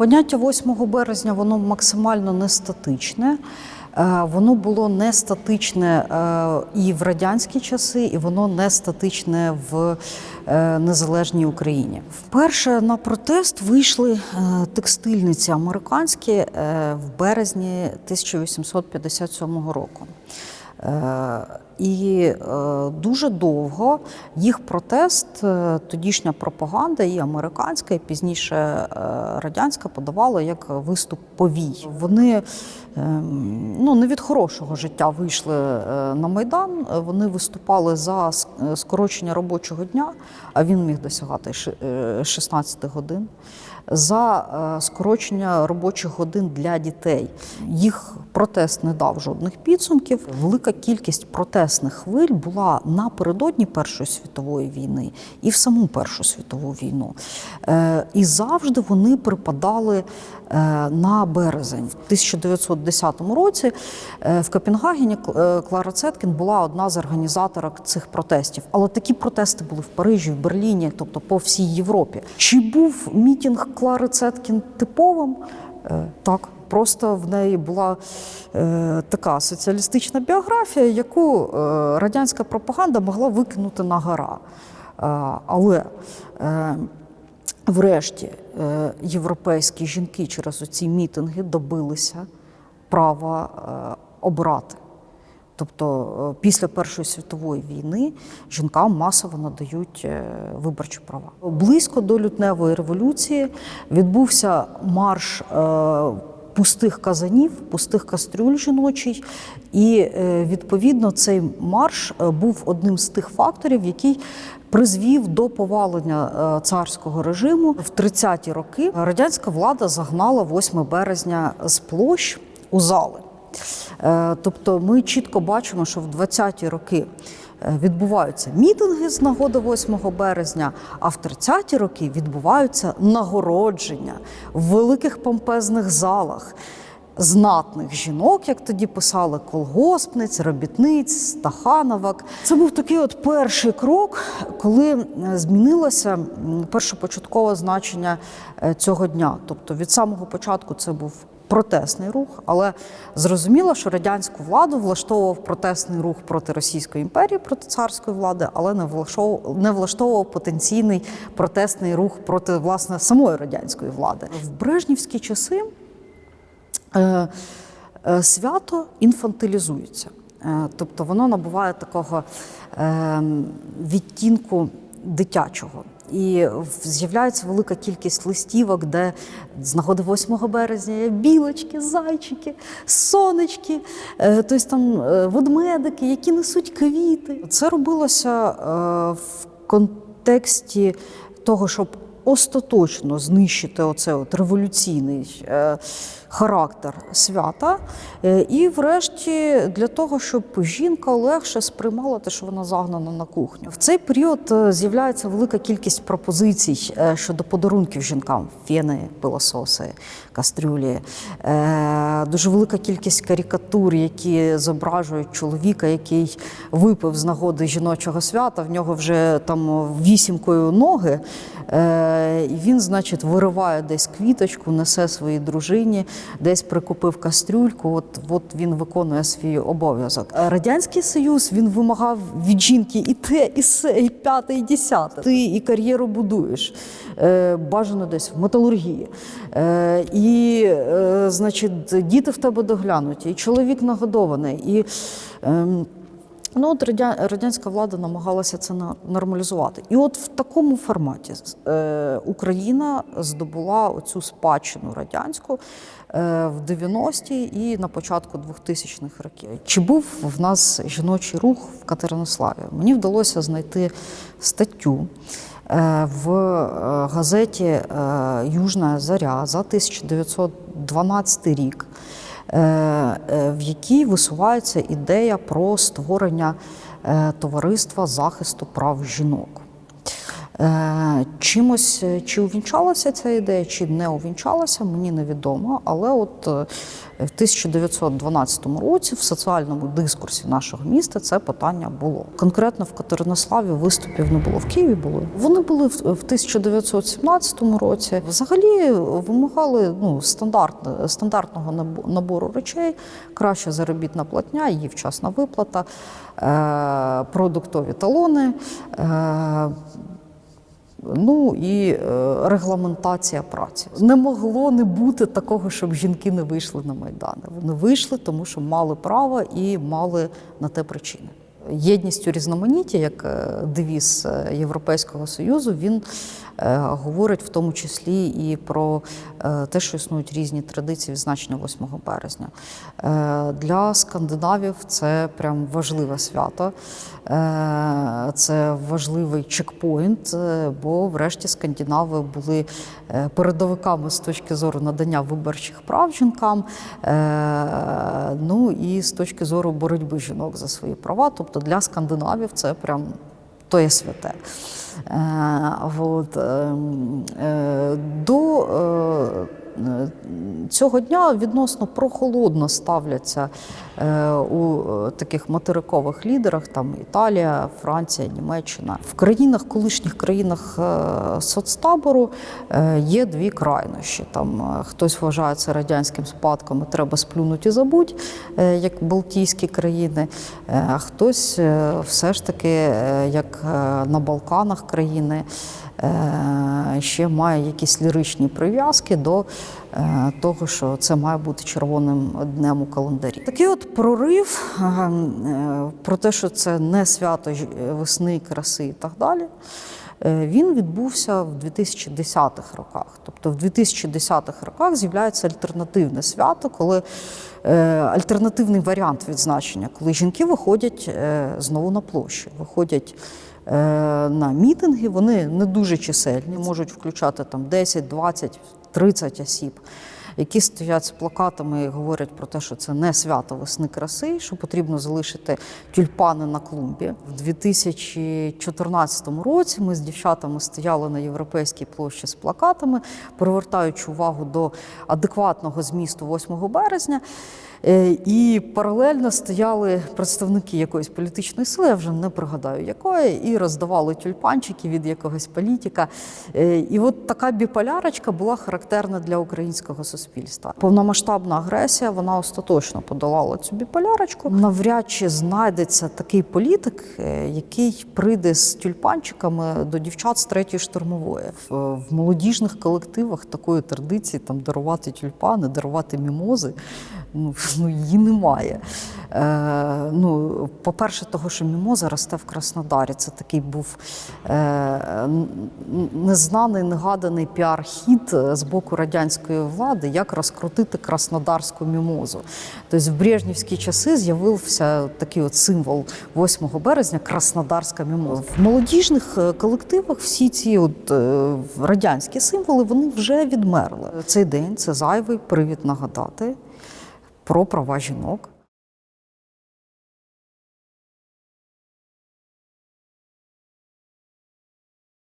Поняття 8 березня воно максимально не статичне. Е, Воно було не статичне е, і в радянські часи, і воно не статичне в е, незалежній Україні. Вперше на протест вийшли текстильниці американські в березні 1857 року. І е, дуже довго їх протест, е, тодішня пропаганда, і американська, і пізніше е, радянська подавала як виступ повій. Вони ем, ну, не від хорошого життя вийшли на Майдан. Вони виступали за скорочення робочого дня, а він міг досягати ши- е, 16 годин. За е, скорочення робочих годин для дітей їх протест не дав жодних підсумків. Велика кількість протестних хвиль була напередодні Першої світової війни і в саму Першу світову війну. Е, І завжди вони припадали е, на березень. В 1910 році в Копенгагені Клара Цеткін була одна з організаторок цих протестів. Але такі протести були в Парижі, в Берліні, тобто по всій Європі. Чи був мітінг Клари Цеткін типовим? Е, Так. Просто в неї була е, така соціалістична біографія, яку е, радянська пропаганда могла викинути на гора. Е, але е, врешті е, європейські жінки через оці мітинги добилися права е, обрати. Тобто е, після Першої світової війни жінкам масово надають е, виборчі права. Близько до лютневої революції відбувся марш е, пустих казанів, пустих кастрюль жіночий, і відповідно цей марш був одним з тих факторів, який призвів до повалення царського режиму в 30-ті роки. Радянська влада загнала 8 березня з площ у зали. Е, Тобто ми чітко бачимо, що в 20-ті роки е, відбуваються мітинги з нагоди 8 березня, а в 30-ті роки відбуваються нагородження в великих помпезних залах. Знатних жінок, як тоді писали, колгоспниць, робітниць, стахановок. Це був такий от перший крок, коли е, змінилося першопочаткове значення цього дня. Тобто від самого початку це був протестний рух, але зрозуміло, що радянську владу влаштовував протестний рух проти Російської імперії, проти царської влади, але не влаштовував, не влаштовував потенційний протестний рух проти власне самої радянської влади. В брежнівські часи е, е, свято інфантилізується. Е, Тобто воно набуває такого е, відтінку дитячого. І з'являється велика кількість листівок, де з нагоди 8 березня є білочки, зайчики, сонечки, е, тобто там е, ведмедики, які несуть квіти. Це робилося е, в контексті того, щоб остаточно знищити оце от революційний е, характер свята. Е, і, врешті, для того, щоб жінка легше сприймала те, що вона загнана на кухню. В цей період е, з'являється велика кількість пропозицій щодо подарунків жінкам: фени, пилососи, кастрюлі. Дуже велика кількість карикатур, які зображують чоловіка, який випив з нагоди жіночого свята. В нього вже там вісімкою ноги. Е, він, значить, вириває десь квіточку, несе своїй дружині, десь прикупив кастрюльку. От, от він виконує свій обов'язок. Е, Радянський Союз він вимагав від жінки і те, і се, і п'яте, і десяте. Ти і кар'єру будуєш. Е, Бажано десь в металургії. І, значить, діти в тебе доглянуті, і чоловік нагодований. І, ем, Ну, от радянська влада намагалася це нормалізувати. І от в такому форматі е, Україна здобула оцю спадщину радянську е, в 90-ті і на початку 2000-х років. Чи був в нас жіночий рух в Катеринославі? Мені вдалося знайти статтю. е, В газеті Южна Заря за 1912 рік, в якій висувається ідея про створення е, товариства захисту прав жінок. Е, Чимось е, чи увінчалася ця ідея, чи не увінчалася, мені невідомо. Але от е, в 1912 році в соціальному дискурсі нашого міста це питання було. Конкретно в Катеринославі виступів не було в Києві. Були вони були в в 1917 році. Взагалі вимагали ну стандарт стандартного набору речей, краща заробітна платня, її вчасна виплата, продуктові талони. Ну і е, регламентація праці не могло не бути такого, щоб жінки не вийшли на майдани. Вони вийшли, тому що мали право і мали на те причини. Єдність у різноманітті, як е, девіз е, Європейського союзу, він говорить в тому числі і про е, те, що існують різні традиції відзначення 8 березня. Е, Для скандинавів це прям важливе свято. Е, Це важливий чекпоінт, е, бо врешті скандинави були е, передовиками з точки зору надання виборчих прав жінкам, е, ну і з точки зору боротьби жінок за свої права. Тобто для скандинавів це прям то є святе. Е, от, е, е, до е, цього дня відносно прохолодно ставляться е, у е, таких материкових лідерах, там Італія, Франція, Німеччина. В країнах, колишніх країнах е, соцтабору є дві крайнощі. Там хтось вважає це радянським спадком, і треба сплюнути і забудь, як Балтійські країни, а хтось все ж таки, як на Балканах країни, ще має якісь ліричні прив'язки до е, того, що це має бути червоним днем у календарі. Такий от прорив е, е, про те, що це не свято весни, краси і так далі. е, Він відбувся в 2010-х роках. Тобто в 2010-х роках з'являється альтернативне свято, коли е, альтернативний варіант відзначення, коли жінки виходять е, знову на площі, виходять е, на мітинги, вони не дуже чисельні, можуть включати там 10, 20, 30 осіб. Які стоять з плакатами і говорять про те, що це не свято весни краси, що потрібно залишити тюльпани на клумбі. В 2014 році ми з дівчатами стояли на європейській площі з плакатами, привертаючи увагу до адекватного змісту 8 березня. Е, І паралельно стояли представники якоїсь політичної сили, я вже не пригадаю якої, і роздавали тюльпанчики від якогось політика. Е, І от така біполярочка була характерна для українського суспільства. Повномасштабна агресія вона остаточно подолала цю біполярочку. Навряд чи знайдеться такий політик, е, який прийде з тюльпанчиками до дівчат з третьої штурмової. В, в молодіжних колективах такої традиції там дарувати тюльпани, дарувати мімози. Ну, ну її немає. Е, ну, по-перше, того, що мімоза росте в Краснодарі. Це такий був е, незнаний, негаданий піар-хід е, з боку радянської влади, як розкрутити краснодарську мімозу. Тобто в брежнівські часи з'явився такий от символ 8 березня краснодарська мімоза. В молодіжних е, колективах всі ці от, е, радянські символи вони вже відмерли. Цей день це зайвий привід нагадати про права жінок,